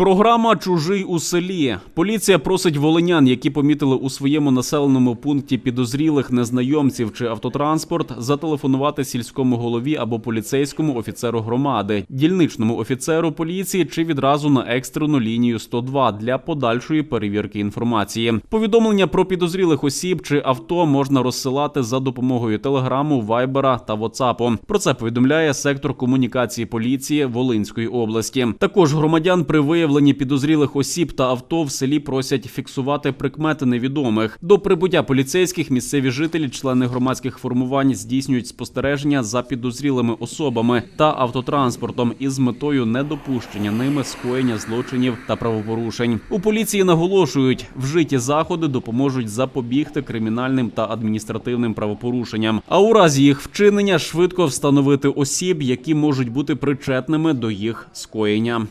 Програма Чужий у селі. Поліція просить волинян, які помітили у своєму населеному пункті підозрілих незнайомців чи автотранспорт, зателефонувати сільському голові або поліцейському офіцеру громади, дільничному офіцеру поліції чи відразу на екстрену лінію 102 для подальшої перевірки інформації. Повідомлення про підозрілих осіб чи авто можна розсилати за допомогою телеграму, вайбера та ватсапу. Про це повідомляє сектор комунікації поліції Волинської області. Також громадян при виявленні підозрілих осіб та авто в селі просять фіксувати прикмети невідомих. До прибуття поліцейських місцеві жителі, члени громадських формувань здійснюють спостереження за підозрілими особами та автотранспортом із метою недопущення ними скоєння злочинів та правопорушень. У поліції наголошують, вжиті заходи допоможуть запобігти кримінальним та адміністративним правопорушенням. А у разі їх вчинення швидко встановити осіб, які можуть бути причетними до їх скоєння.